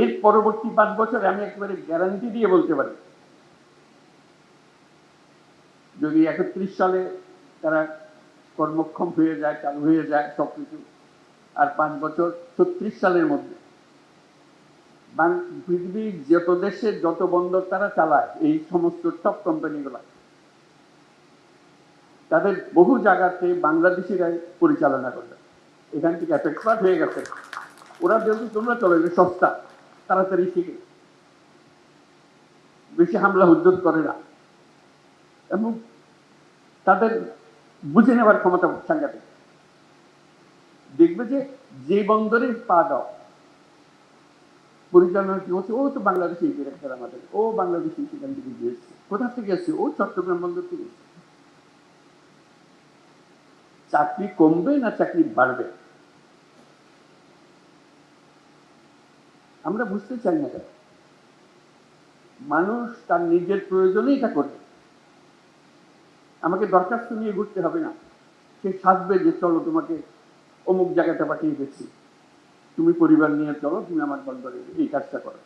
এর পরবর্তী পাঁচ বছর আমি একেবারে গ্যারান্টি দিয়ে বলতে পারি। যদি একত্রিশ সালে তারা কর্মক্ষম হয়ে যায়, চালু হয়ে যায় সবকিছু, আর পাঁচ বছর ছত্রিশ সালের মধ্যে। পৃথিবীর যত দেশে যত বন্দর তারা চালায়, এই সমস্ত টপ কোম্পানিগুলো তাদের বহু জায়গাতে বাংলাদেশিরাই পরিচালনা করবে এখান থেকে এক্সপার্ট হয়ে গেছে। ওরা যেহেতু তোমরা চলে যে সস্তা। তাড়াতাড়ি শিখে বেশি হামলা উদ্যোগ করে না। এবং তাদের বুঝে নেওয়ার ক্ষমতা সাংঘাতিক। দেখবে যে যে বন্দরে পা দাও, পরিচালনা কি হচ্ছে ও তো বাংলাদেশি ডিরেক্টর আমাদের, ও বাংলাদেশি সেখান থেকে গিয়েছে কোথা থেকে এসছে, ও চট্টগ্রাম বন্দর থেকে চাকরি কমবে না চাকরি বাড়বে? আমরা বুঝতে চাই না কেন মানুষ তার নিজের প্রয়োজনেই এটা করবে। আমাকে দরখাস্ত নিয়ে ঘুরতে হবে না। সে সাজবে যে, চলো তোমাকে অমুক জায়গাটা পাঠিয়ে দিচ্ছি। তুমি পরিবার নিয়ে চলো, তুমি আমার বন্দরে এই কাজটা করো।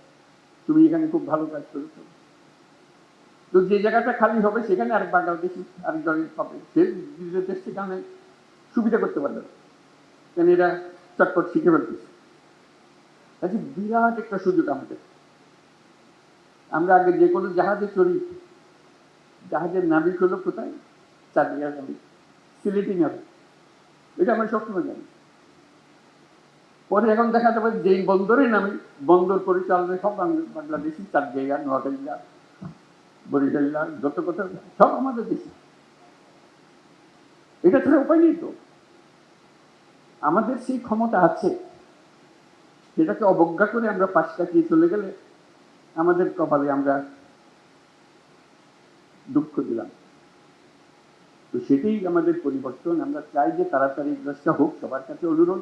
তুমি এখানে খুব ভালো কাজ করেছ। তো যে জায়গাটা খালি হবে, সেখানে আরেক বাংলাদেশি আরেকজনের হবে। সে নিজের দেশ সেখানে সুবিধা করতে পারবে না। কেন এরা চটপট শিখে ফেলতেছে? কাজে বিরাট একটা সুযোগ আমাদের। আমরা আগে যে কোনো জাহাজে চড়ি। জাহাজের নাবিক হলো কোথায়? চাঁদিয়া নাবিক সিলেটি নাবিক এটা আমরা সবসময় জানি। পরে এখন দেখা যাবে যেই বন্দরে নামি, বন্দর পরিচালনা সব বাংলা- বাংলাদেশি চার জায়গা নোয়াখালীরা, বরিশালীরা, যত কথা সব আমাদের দেশি। এটা ছাড়া উপায় নেই তো। আমাদের সেই ক্ষমতা আছে। সেটাকে অবজ্ঞা করে আমরা পাশ কাটিয়ে চলে গেলে আমাদের কপালে আমরা দুঃখ দিলাম। তো সেটাই আমাদের পরিবর্তন। আমরা চাই যে তাড়াতাড়ি গ্রস্ত হোক, সবার কাছে অনুরোধ।